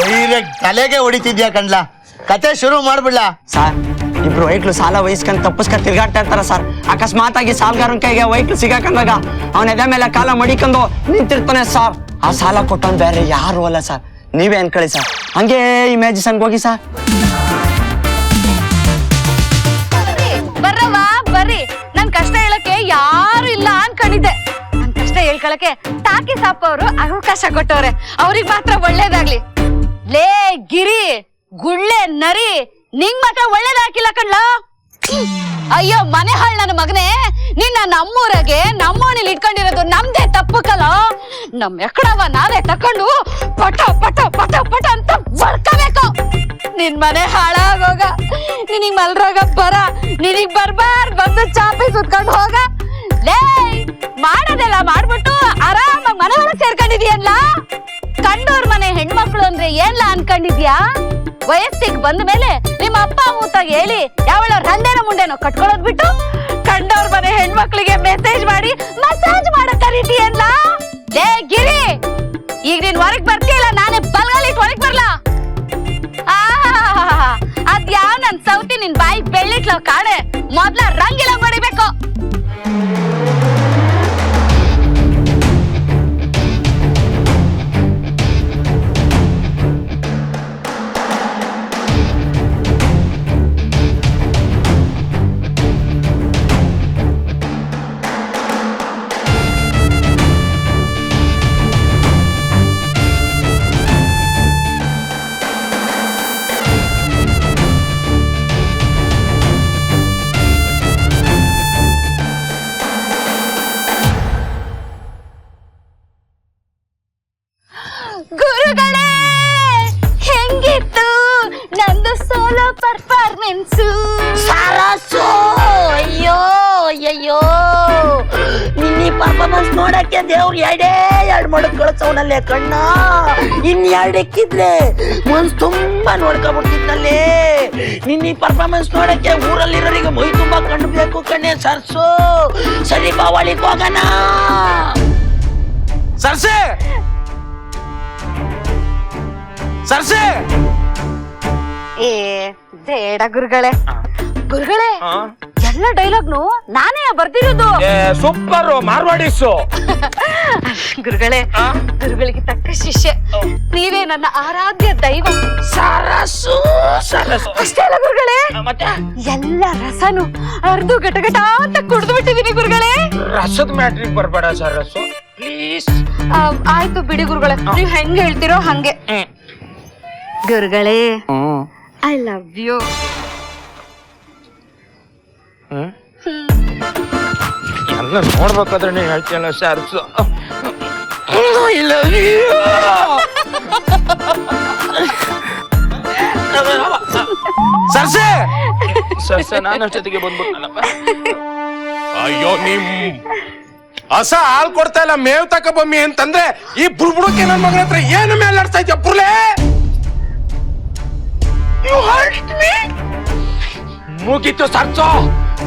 Direct ತಲೆಗೆ ಹೊಡಿತಿದ್ಯಾ ಕಣ್ಲ? ಕತೆ ಶುರು ಮಾಡ್ಬಿಡ್ಲಾ. ಸರ್ ಇಬ್ರು ವೈಕ್ಲು ಸಾಲ ವಹಿಸ್ಕೊಂಡು ತಪ್ಪಿಸ್ಕೊಂಡು ತಿರ್ಗಾಡ್ತಾ ಇರ್ತಾರ ಸರ್. ಅಕಸ್ಮಾತ್ ಆಗಿ ಸಾಲಗಾರನ ಕೈಗೆ ವೈಕ್ಲು ಸಿಗಾಕೊಂಡಾಗ ಅವನ ಎದೆ ಮೇಲೆ ಕಾಲ ಮಡಿಕೊಂಡು ನಿಂತಿರ್ತಾನೆ ಸರ್. ಆ ಸಾಲ ಕೊಟ್ಟವನ್ ಬೇರೆ ಯಾರು ಅಲ್ಲ ಸರ್. ನೀವೇ ಅನ್ಕೊಳ್ಳಿ ಸರ್. ಹಂಗೆ ಇಮ್ಯಾಜಿಸನ್ಗೆ ಹೋಗಿ ಸರ್. ಬರ್ರಿ, ಬರ್ರವ್ವ ಬರ್ರಿ. ನನ್ ಕಷ್ಟ ಹೇಳಕ್ಕೆ ಯಾರು ಇಲ್ಲ ಅನ್ಕೊಂಡಿದ್ದೆ. ನನ್ ಕಷ್ಟ ಹೇಳ್ಕೊಳಕ್ಕೆ ಟಾಕಿ ಸಾಪ್ ಅವರು ಅವಕಾಶ ಕೊಟ್ಟವ್ರೆ. ಅವ್ರಿಗೆ ಮಾತ್ರ ಒಳ್ಳೇದಾಗ್ಲಿ. ಲೇ ಗಿರಿ, ಗುಳ್ಳೆ, ನರಿ ನಿಂಗ್ ಮಾತ್ರ ಒಳ್ಳೇದಾಕಿಲ್ಲ ಕಣ್ಲ? ಅಯ್ಯೋ ಮನೆ ಹಾಳ್ ನನ್ನ ಮಗನೇ, ನಿನ್ನ ನಮ್ಮೂರಾಗೆ ನಮ್ಮೋಣಿಲ್ ಇಟ್ಕೊಂಡಿರೋದು ನಮ್ದೇ ತಪ್ಪು ಕಲ ನಮ್ ಎಕ್ಕಡವ ನಾವೇ ತಕೊಂಡು ಪಟ ಪಟ ಪಟ ಪಟ ಅಂತ ಬರ್ಕೋಬೇಕು. ನಿನ್ ಮನೆ ಹಾಳಾಗೋಗ, ನಿನಗ್ ಮಲ್ರೋಗ ಬರ, ನಿನಗ್ ಬರ್ಬಾರ್ ಬಂದು ಚಾಪಿ ಸುತ್ಕೊಂಡು ಹೋಗ. ಲೇ ಮಾಡೋದೆಲ್ಲ ಮಾಡ್ಬಿಟ್ಟು ಆರಾಮಾಗಿ ಮನೆ ಒಳಗೆ ಸೇರ್ಕೊಂಡಿದ್ಯಲ್ಲ ಕಂಡೋರ್ ಮನೆ ಹೆಣ್ಮಕ್ಳು ಅಂದ್ರೆ ಏನ್ಲ ಅನ್ಕೊಂಡಿದ್ಯಾ ವಯಸ್ಸಿಗೆ ಬಂದ ಮೇಲೆ ನಿಮ್ಮ ಅಪ್ಪ ಮೂತಾಗಿ ಹೇಳಿ ಯಾವಳ ರಂದೇನ ಮುಂಡೆನೋ ಕಟ್ಕೊಳ್ಳೋದ್ ಬಿಟ್ಟು ಕಂಡೋರ್ ಮನೆ ಹೆಣ್ಮಕ್ಳಿಗೆ ಮೆಸೇಜ್ ಮಾಡಿ ಮಸಾಜ್ ಮಾಡಕ್ ಕರೀತಿಯಲ್ಲ? ಲೇ, ಗಿರಿ! ಈಗ ನೀನ್ ಹೊರಗ್ ಬರ್ತೀಯಲ್ಲ ನಾನೇ ಬಲ್ಗಾಲಿಟ್ ಹೊರಗ್ ಬರ್ಲಾ? ಆಹಾಹಾಹಾಹಾ. ಅದ್ಯಾವ್ ನನ್ ಸೌತಿ ನಿನ್ ಬಾಯಿ ಬೆಳ್ಳಿಟ್ಲ ಕಾಣೆ? ಮೊದ್ಲ ರಂಗಿಲ್ಲ ಪರ್ಫಾರ್ಮೆನ್ಸು ಸಾರಾಸು! ಅಯ್ಯೋ ಅಯ್ಯೋ ನಿನ್ನಿ ಪರ್ಫಾರ್ಮೆನ್ಸ್ ನೋಡಕ್ಕೆ ದೇವ್ರು ಎರಡೇ ಎರಡು ಮಡಕ್ ಕಳ್ಸವನಲ್ಲೇ ಕಣ್ಣ. ಇನ್ ಎರಡಕ್ಕಿದ್ಲೆ ಮನ್ಸ್ ತುಂಬಾ ನೋಡ್ಕೊಂಡ್ಬಿಡ್ತಿದ್ನಲ್ಲೇ ನಿನ್ನಿ ಪರ್ಫಾರ್ಮೆನ್ಸ್ ನೋಡಕ್ಕೆ ಊರಲ್ಲಿರೋರಿಗೆ ಮೈ ತುಂಬಾ ಕಂಡ್ಬೇಕು ಕಣ್ಣೆ ಸರ್ಸು. ಸರಿ ಬಾವಳಿಗೆ ಹೋಗೋಣ. ಸರ್ಸೆ! ಸರ್ಸೆ! ಏ ಬೇಡ ಗುರುಗಳೇ. ಗುರುಗಳೇ ಎಲ್ಲ ಡೈಲಾಗ್ನು ನಾನೇ ಬರ್ದಿರೋದು. ಸೂಪರ್ ಮಾರ್ವಾಡಿಸು ಗುರುಗಳೇ ಗುರುಗಳಿಗೆ ತಕ್ಕ ಶಿಷ್ಯ. ನೀವೇ ನನ್ನ ಆರಾಧ್ಯ ದೈವ. ಸರಸು ಸರಸು. ಅಷ್ಟೇ ಅಲ್ಲ ಗುರುಗಳೇ ಮತ್ತೆ? ಎಲ್ಲ ರಸನು ಅರ್ಧ ಗಟಗಟ ಅಂತ ಕುಡಿದು ಬಿಟ್ಟಿದೀನಿ ಗುರುಗಳೇ. ರಸದ ಮ್ಯಾಟ್ರಿಕ್ ಬರ್ಬೇಡ ಸರಸು. ಪ್ಲೀಸ್. ಆಯ್ತು ಬಿಡಿ ಗುರುಗಳೇ ನೀವ್ ಹೆಂಗ್ ಹೇಳ್ತಿರೋ ಹಂಗೆ. ಗುರುಗಳೇ ಐ ಲವ್ ಯು ಎಲ್ಲ ನೋಡ್ಬೇಕಾದ್ರೆ ನೀನ್ ಹೇಳ್ತೀಯಲ್ಲ ಸರ್ಸು ಸರ್ಸೆ! ಸರ್ಸೆ ನಾನು ಅಷ್ಟೊತ್ತಿಗೆ ಬಂದ್ಬಿಟ್ಟಲ್ಲಪ್ಪ ಅಯ್ಯೋ ನಿಮ್ ಹಸ ಹಾಲ್ ಕೊಡ್ತಾ ಇಲ್ಲ ಮೇವ್ ತಕ ಬಮ್ಮಿ ಅಂತಂದ್ರೆ ಈ ಬುಡ್ಬುಡಕ್ಕೆ ನನ್ನ ಮಗನ ಹತ್ರ ಏನು ಮೇಲೆ ಆಡ್ತಾ ಇದ್ಯಾ ಬುರ್ಲೆ? ಮುಗೀತು ಸರ್ಸೋ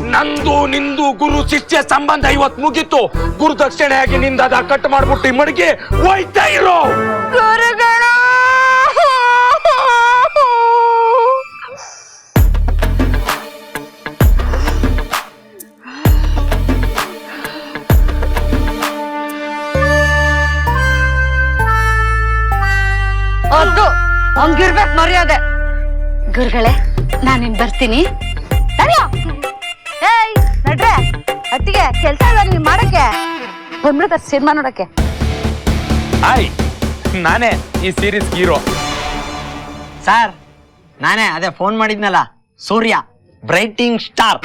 ನಂದು ನಿಂದು ಗುರು ಶಿಷ್ಯ ಸಂಬಂಧ ಇವತ್ತು ಮುಗಿತು. ಗುರು ದಕ್ಷಿಣೆಯಾಗಿ ನಿಂದ ಕಟ್ ಮಾಡ್ಬಿಟ್ಟು ಮಡಗಿ ಮಡಿಗೆ ಹೋಯ್ತಾ ಇರೋ. ಗುರುಗಳು! ಏಯ್ ನಡ್ರೆ. ಅತ್ತಿಗೆ ಕೆಲಸ ಇಲ್ಲ ನೀವು ಮಾಡಕ್ಕೆ. ಬಂದ್ಬಿಡ್ತ ಸಿನಿಮಾ ನೋಡಕ್ಕೆ. ಹಾಯ್ ನಾನೇ ಈ ಸೀರೀಸ್ ಹೀರೋ ಸರ್ ನಾನೇ ಅದೇ ಫೋನ್ ಮಾಡಿದ್ನಲ್ಲ ಸೂರ್ಯ ಬ್ರೈಟಿಂಗ್ ಸ್ಟಾರ್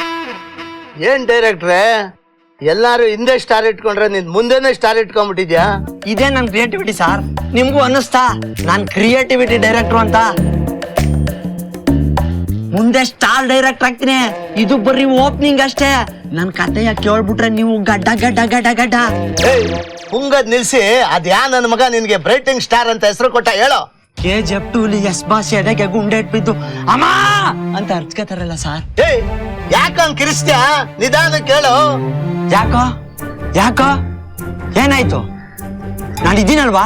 ಏನ್ ಡೈರೆಕ್ಟ್ರೆ ಎಲ್ಲಾರು ಹಿಂದೆ ಸ್ಟಾರ್ ಇಟ್ಕೊಂಡ್ರೆ ನಿನ್ ಮುಂದೆನೆ ಸ್ಟಾರ್ ಇಟ್ಕೊಂಡ್ಬಿಟ್ಟಿದ್ಯಾ? ಇದೇ ನನ್ನ ಕ್ರಿಯೇಟಿವಿಟಿ ಸರ್ ನಿಮ್ಗೂ ಅನ್ನಿಸ್ತಾ? ನಾನ್ ಕ್ರಿಯೇಟಿವಿಟಿ ಡೈರೆಕ್ಟರ್ ಅಂತ. ಮುಂದೆ ಸ್ಟಾರ್ ಡೈರೆಕ್ಟ್ ಆಗ್ತೀನಿ. ಇದು ಬರೀ ಓಪನಿಂಗ್ ಅಷ್ಟೇ. ನನ್ ಕಥೆಯ ಕೇಳ್ಬಿಟ್ರೆ ನೀವು ಗಡ್ಡ ಗಡ್ಡ ಗಡ್ಡ ಗಡ್ಡ. ಹುಂಗದ್ ನಿಲ್ಸಿ. ನಿಲ್ಸಿ ಅದ್ಯಾ ನನ್ ಮಗ ನಿನ್ಗೆ ಬ್ರೈಟಿಂಗ್ ಸ್ಟಾರ್ ಅಂತ ಹೆಸರು ಕೊಟ್ಟ ಹೇಳೋ. ಕೆ ಜಿ ಎಫ್ ಟೂಲಿ ಎಸ್ ಬಾಸ್ ಎಡೆಗೆ ಗುಂಡೆ ಇಟ್ಬಿದ್ದು ಅಮ್ಮ! ಅಂತ ಅರ್ಚ್ಕೋತಾರಲ್ಲ ಸಾರ್ ಯಾಕಂಗ್ ಕಿರಿಸ್ತ್ಯಾ? ನಿಧಾನ ಕೇಳು. ಯಾಕೋ? ಯಾಕೋ? ಏನಾಯ್ತು? ನಾನು ಇದ್ದೀನಲ್ವಾ?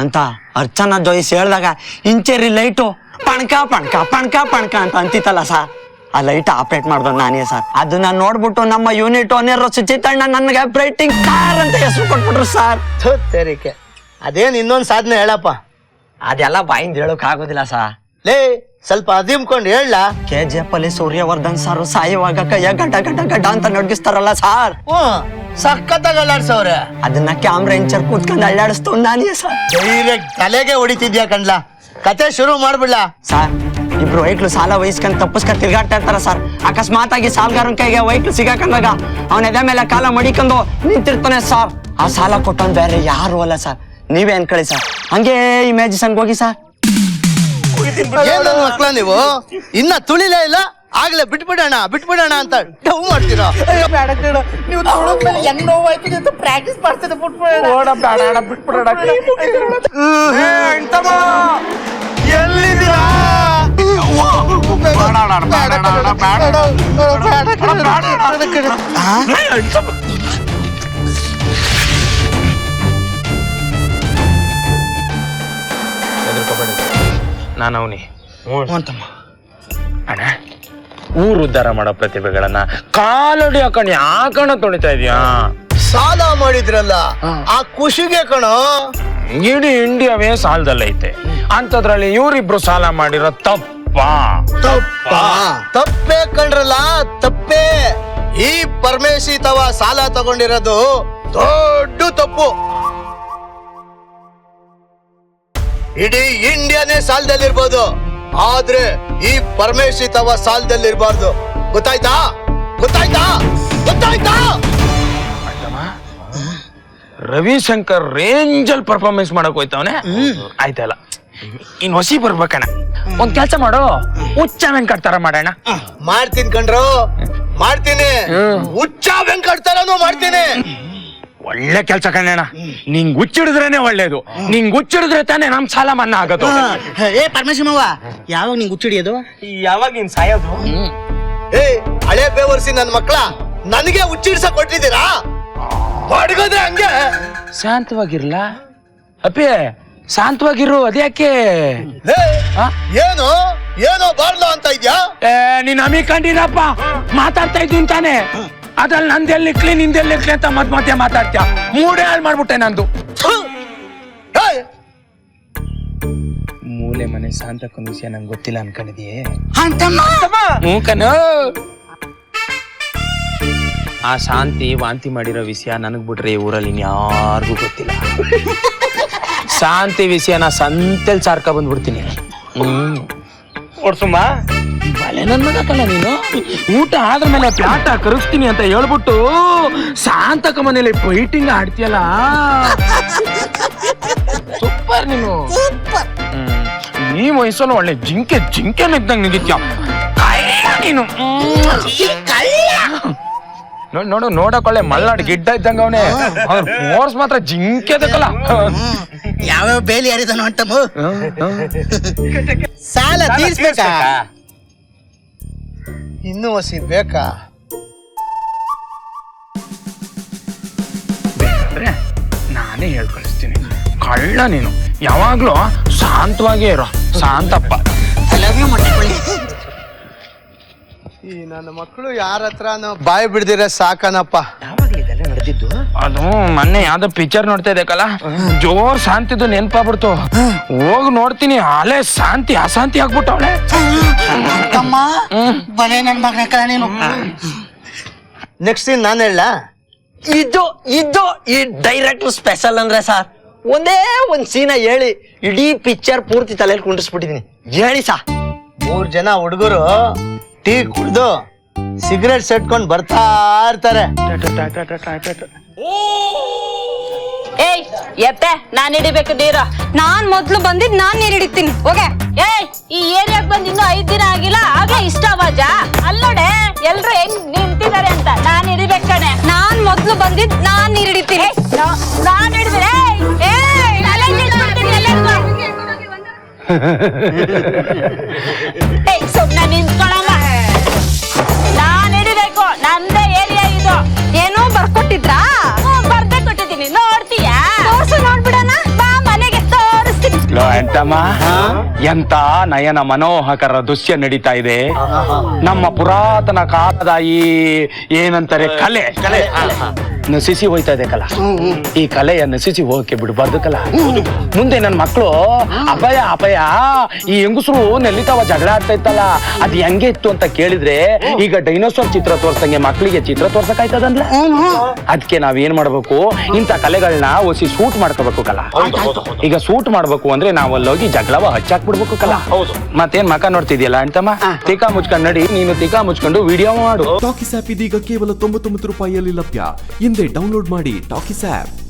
ಅಂತ ಅರ್ಚನಾ ಜೋಯಿಸ್ ಹೇಳ್ದಾಗ ಇಂಚೇರಿ ಲೈಟು ಪಣ್ಕ ಪಣಕ ಪಣಕ ಪಣಕ ಅಂತ ಅಂತಿತ್ತಲ್ಲ ಸರ್ ಆ ಲೈಟ್ ಆಪರೇಟ್ ಮಾಡ್ದವ್ ನಾನೇ ಸರ್ ಅದನ್ನ ನೋಡ್ಬಿಟ್ಟು ನಮ್ಮ ಯೂನಿಟ್ ಓನರ್ ಸುಚಿತಣ್ಣ ನನಗೆ ಬ್ರೈಟಿಂಗ್ ಕಾರ್ ಅಂತ ಹೆಸರು ಕೊಟ್ಬಿಟ್ರು ಸರ್ ತೆರಿಕೆ. ಅದೇನ್ ಇನ್ನೊಂದ್ ಸಾಧನೆ ಹೇಳಪ್ಪ. ಅದೆಲ್ಲ ಬಾಯಿಂದ ಹೇಳೋಕ್ ಆಗೋದಿಲ್ಲ ಸರ್ ಲೇ ಸ್ವಲ್ಪ ಅದಿಮ್ಕೊಂಡು ಹೇಳ. ಕೆ ಜಿ ಎಫ್ ಅಲ್ಲಿ ಸೂರ್ಯವರ್ಧನ್ ಸರ್ ಸಾಯುವಾಗ ಕೈಯ ಗಡ್ಡ ಗಡ್ಡ ಗಡ್ಡ ಅಂತ ನಡ್ಗಿಸ್ತಾರಲ್ಲ ಸಾರ್. ಸಖತ್ತಾಗಿ ಅಲ್ಲಾಡ್ಸವ್ರೆ. ಅದನ್ನ ಕ್ಯಾಮ್ರಾ ಇಂಚರ್ ಕೂತ್ಕೊಂಡು ಅಳ್ಳಾಡಿಸ್ತು ನಾನೇ ಸರ್. ಡೈರೆಕ್ಟ್ ತಲೆಗೆ ಹೊಡಿತಿದ್ಯಾ ಕಣ್ಲಾ ಕತೆ ಶುರು ಮಾಡ್ಬಿಡ್ಲ? ಸರ್ ಇಬ್ರು ವೈಕ್ಲು ಸಾಲ ವಹಿಸ್ಕೊಂಡು ತಪ್ಪಿಸ್ಕೊಂಡ್ ತಿರ್ಗಾಡ್ತಾ ಇರ್ತಾರ ಸರ್. ಅಕಸ್ಮಾತ್ ಆಗಿ ಸಾಲ್ಗಾರನ್ ಕೈಗೆ ವೈಕ್ಲು ಸಿಗಾಕಂದಾಗ ಅವನ ಎದೆ ಮೇಲೆ ಕಾಲ ಮಡಿಕೊಂಡು ನಿಂತಿರ್ತಾನೆ ಸರ್. ಆ ಸಾಲ ಕೊಟ್ಟವನ್ ಬೇರೆ ಯಾರು ಅಲ್ಲ ಸರ್. ನೀವೇ ಅನ್ಕೊಳ್ಳಿ ಸರ್. ಹಂಗೆ ಇಮ್ಯಾಜಿಸನ್ಗೆ ಹೋಗಿ ಸರ್. ಏನ್ ನನ್ ಮಕ್ಳ ನೀವು ಇನ್ನ ತುಳಿಲೇ ಇಲ್ಲ ಆಗ್ಲೇ ಬಿಟ್ಬಿಡೋಣ ಬಿಟ್ಬಿಡೋಣ ಅಂತ ಡವ್ ಮಾಡ್ತೀರಾ ನೀವು ಹೆಂಗ್ ಅಂತ ಪ್ರಾಕ್ಟೀಸ್ ಮಾಡ್ತಿದ್ದೆ ಬಿಟ್ಬಿಡೋಣ ಎಲ್ಲಿದ್ದೀರಾ ನಾನು ಅವನಿ. ಅಣ್ಣ ಊರು ಉದ್ಧಾರ ಮಾಡೋ ಪ್ರತಿಭೆಗಳನ್ನ ಕಾಲಡಿ ಹಾಕೊಂಡು ಯಾಕಣ ತೊಳಿತಾ ಇದೀಯಾ? ಸಾಲ ಮಾಡಿದ್ರಲ್ಲ ಆ ಖುಷಿಗೆ ಕಣ. ಇಡೀ ಇಂಡಿಯಾವೇ ಸಾಲದಲ್ಲೈತೆ ಅಂಥದ್ರಲ್ಲಿ ಇವರಿಬ್ರು ಸಾಲ ಮಾಡಿರೋ ತಪ್ಪ? ತಪ್ಪ? ತಪ್ಪೇ ಕಣ್ರಲ್ಲ ತಪ್ಪೇ. ಈ ಪರಮೇಶಿ ತವ ಸಾಲ ತಗೊಂಡಿರೋದು ದೊಡ್ಡ ತಪ್ಪು. ಇಡೀ ಇಂಡಿಯಾನೇ ಸಾಲದಲ್ಲಿರ್ಬೋದು. ಆದ್ರೆ ಈ ಪರಮೇಶಿ ತವ ಸಾಲದಲ್ಲಿರ್ಬಾರ್ದು. ಗೊತ್ತಾಯ್ತಾ? ಗೊತ್ತಾಯ್ತಾ? ಗೊತ್ತಾಯ್ತಾ? ರವಿಶಂಕರ್ ರೇಂಜಲ್ ಪರ್ಫಾರ್ಮೆನ್ಸ್ ಮಾಡಕ್ ಹೋಯ್ತವನೆ. ಆಯ್ತಲ್ಲ ಇನ್ ಹೊಸಿ ಬರ್ಬೇಕಣ್ಣ. ಒಂದ್ ಕೆಲ್ಸ ಮಾಡು. ಹುಚ್ಚ ವೆಂಕಟ್ ತರ ಮಾಡೋಣ. ಮಾಡ್ತೀನಿ ಕಣ್ರು. ಮಾಡ್ತೀನಿ. ಹುಚ್ಚ ವೆಂಕಟ್ ತರನು ಮಾಡ್ತೀನಿ. ಒಳ್ಳೆ ಕೆಲ್ಸ ಕಣ್ಣ ನಿಂಗ್ ಹುಚ್ಚಿಡಿದ್ರೇನೆ ಒಳ್ಳೇದು. ನಿಂಗ್ ಹುಚ್ಚಿಡಿದ್ರೆ ತಾನೇ ನಮ್ ಸಾಲ ಮನ್ನಾ ಆಗೋದು. ಏ ಪರಮೇಶ್ವರವ್ವ ಯಾವಾಗ ನಿಂಗೆ ಹುಚ್ಚಿಡಿಯೋದು? ಯಾವಾಗ ನೀನ್ ಸಾಯೋದು? ಏ ಹಳೆ ಬೇವರ್ಸಿ ನನ್ ಮಕ್ಳ ನನಗೆ ಹುಚ್ಚಿಡ್ಸ ಕೊಟ್ಟಿದ್ದೀರಾ? ಹಂಗೆ. ಶಾಂತವಾಗಿರ್ಲ. ಅಪ್ಪಿ ಶಾಂತವಾಗಿರು ಅದ್ಯಾಕೆ? ಏ, ಆ? ಏನು? ಏನೋ ಬಾರ್ಲೋ ಅಂತ ಇದ್ಯಾ? ಏ ಅಮಿ ಕಂಡಿರಪ್ಪ ಮಾತಾಡ್ತಾ ಇದ್ದೀನಿ ತಾನೆ. ಅದ್ರಲ್ಲಿ ನಂದೆಲ್ಲಿ ಇಕ್ಲಿ ನಿಂದೆಲ್ಲಿ ಇಕ್ಲಿ ಅಂತ ಮತ್ ಮತ್ತೆ ಮಾತಾಡ್ತೀಯ? ಮೂಡೇ ಹಾಳು ಮಾಡ್ಬಿಟ್ಟೆ ನಂದು. ಮೂಲೆ ಮನೆ ಶಾಂತಕ್ಕನ ವಿಷಯ ನಂಗೆ ಗೊತ್ತಿಲ್ಲ ಅನ್ಕೊಂಡಿದೀಯೇ. ಮೂಕನು ಮೂಕನ ಆ ಶಾಂತಿ ವಾಂತಿ ಮಾಡಿರೋ ವಿಷಯ ನನಗ್ ಬಿಟ್ರೆ ಈ ಊರಲ್ಲಿ ಇನ್ಯಾರಿಗೂ ಗೊತ್ತಿಲ್ಲ. ಶಾಂತಿ ವಿಷಯನ ಸಂತೆಲ್ ಸಾರ್ಕ ಬಂದ್ಬಿಡ್ತೀನಿ. ಹ್ಮ್ ಓಡ್ಸುಮ್ಮ ಬಲೆ ನನ್ ಮಗ ಕಣ ನೀನು. ಊಟ ಆದ್ರ ಮೇಲೆ ಪ್ಯಾಟ ಕರಗಿಸ್ತೀನಿ ಅಂತ ಹೇಳ್ಬಿಟ್ಟು ಶಾಂತಕ ಮನೇಲಿ ಫೈಟಿಂಗ್ ಆಡ್ತೀಯಲ್ಲ? ಸೂಪರ್ ನೀನು. ನೀ ವಯಸ್ಸಲ್ಲಿ ಒಳ್ಳೆ ಜಿಂಕೆ ಜಿಂಕೆ ಇದ್ದಂಗೆ ನಿಂತಿತ್ಯ ನೀನು. ನೋಡ್ ನೋಡು ನೋಡಕೊಳ್ಳೆ ಮಲ್ನಾಡ್ ಗಿಡ್ಡ ಇದ್ದಂಗ ಅವನೇ. ಅವ್ರ ಫೋರ್ಸ್ ಮಾತ್ರ ಜಿಂಕೆ ಅದಕ್ಕಲ್ಲ. ಯಾವ್ಯಾವ ಬೇಲಿ ಹರಿದನು ಅಂತ ಸಾಲ ತೀರ್ಸ್ಬೇಕಾ? ಇನ್ನೂ ಹಸಿ ಬೇಕಾ? ಅಂದ್ರೆ ನಾನೇ ಹೇಳ್ಕಳಿಸ್ತೀನಿ. ಕಳ್ಳ ನೀನು. ಯಾವಾಗ್ಲೂ ಶಾಂತವಾಗೇ ಇರೋ. ಶಾಂತಪ್ಪ. ಲವ್ ಯು ಮಾಡ್ಕೊಳ್ಳಿ ಈ ನನ್ನ ಮಕ್ಕಳು ಯಾರ ಹತ್ರನೋ ಬಾಯಿ ಬಿಡ್ದಿರ ಸಾಕನಪ್ಪ. ಅದು ಮೊನ್ನೆ ಯಾವ್ದೋ ಪಿಕ್ಚರ್ ನೋಡ್ತಾ ಇದ್ದಕ್ಕಲ್ಲ ಜೋರ್ ಶಾಂತಿದು ನೆನ್ಪಾಗ್ಬಿಡ್ತು. ಹೋಗಿ ನೋಡ್ತೀನಿ ಅಲೆ ಶಾಂತಿ ಅಶಾಂತಿ ಆಗ್ಬಿಟ್ಟವಳೆ. ತಮ್ಮ ಬಲೆ ನನ್ ಮಗನ ಕಣ ನೀನು. ನೆಕ್ಸ್ಟ್ ಸೀನ್ ನಾನು ಹೇಳ ಇದು ಇದು ಈ ಡೈರೆಕ್ಟರ್ ಸ್ಪೆಷಲ್ ಅಂದ್ರೆ ಸರ್. ಒಂದೇ ಒಂದ್ ಸೀನ ಹೇಳಿ ಇಡೀ ಪಿಕ್ಚರ್ ಪೂರ್ತಿ ತಲೆಯಲ್ಲಿ ಕುಂಡಿಸ್ಬಿಟ್ಟಿದೀನಿ ಹೇಳಿ ಸಾ ಮೂರ್ ಜನ ಹುಡುಗರು ಟೀ ಕುಡ್ದು ಸಿಗರೇಟ್ ಸೆಟ್ಕೊಂಡು ಬರ್ತಾ ಇರ್ತಾರೆ. ಏಯ್ ಎಪ್ಪೆ ನಾನ್ ಹಿಡಿಬೇಕು ನೀರು. ನಾನ್ ಮೊದ್ಲು ಬಂದಿದ್ ನಾನ್ ನೀರ್ ಹಿಡಿತೀನಿ ಹೋಗೆ. ಏಯ್ ಈ ಏರಿಯಾಕ್ ಬಂದ್ ಇನ್ನು ಐದ್ ದಿನ ಆಗಿಲ್ಲ ಆಗ ಇಷ್ಟ ಅವಾಜ ಅಲ್ಲೋಡೆ ಎಲ್ರು ಹೆಂಗ್ ನಿಂತಿದ್ದಾರೆ ಅಂತ? ನಾನ್ ಹಿಡಿಬೇಕು ಕಣೆ. ನಾನ್ ಮೊದ್ಲು ಬಂದಿದ್ ನಾನ್ ನೀರ್ ಹಿಡಿತೀನಿ. ನಾನ್ ಹಿಡಿದ್ರೆ ಏಯ್ ಸುಮ್ನೆ ನಿಂತ್ಕೊಳಮ್ಮ ಎಂತ ನಯನ ಮನೋಹಕರ ದೃಶ್ಯ ನಡೀತಾ ಇದೆ. ನಮ್ಮ ಪುರಾತನ ಕಾಲದ ಈ ಏನಂತಾರೆ ಕಲೆ ಕಲೆ. ನಶಿಸಿ ಹೋಯ್ತಾ ಇದೆ ಕಲ. ಈ ಕಲೆಯ ನಶಿಸಿ ಹೋಗಕ್ಕೆ ಬಿಡಬಾರ್ದು ಕಲ. ಮುಂದೆ ನನ್ನ ಮಕ್ಕಳು ಅಪಾಯ ಅಪಾಯ ಈ ಹೆಂಗಸರು ನೆಲ್ಲಿತಾವ ಜಗಳ ಆಡ್ತಾ ಇತ್ತಲ್ಲ ಅದ್ ಹೆಂಗೆ ಇತ್ತು ಅಂತ ಕೇಳಿದ್ರೆ ಈಗ ಡೈನೋಸಾರ್ ಚಿತ್ರ ತೋರ್ಸಂಗೆ ಮಕ್ಕಳಿಗೆ ಚಿತ್ರ ತೋರ್ಸಕಾಯ್ತದಂದ್ರೆ ಅದಕ್ಕೆ ನಾವ್ ಏನ್ ಮಾಡ್ಬೇಕು? ಇಂಥ ಕಲೆಗಳನ್ನ ಒಸಿ ಸೂಟ್ ಮಾಡ್ಕೋಬೇಕು ಕಲ. ಈಗ ಸೂಟ್ ಮಾಡ್ಬೇಕು ಅಂದ್ರೆ ನಾವ್ ಅಲ್ಲೋಗಿ ಜಗಳವ ಹಚ್ಚಾಕ್ಬಿಡ್ಬೇಕು ಕಲ. ಮತ್ತೇನ್ ಮಕ ನೋಡ್ತಿದ್ಯಲ್ಲ ಅಂತಮ್ಮ ತಿಕಾ ಮುಚ್ಕೊಂಡ್ ನಡಿ ನೀನು ತಿಕಾ ಮುಚ್ಕೊಂಡು ವಿಡಿಯೋ ಮಾಡು. ಟಾಕಿಸ್ ಆಪ್ ಇದೀಗ ಕೇವಲ ತೊಂಬತ್ತೊಂಬತ್ತು ರೂಪಾಯಿಯಲ್ಲಿ ಲಭ್ಯ. ಡೌನ್ಲೋಡ್ ಮಾಡಿ ಟಾಕಿಸ್ ಆಪ್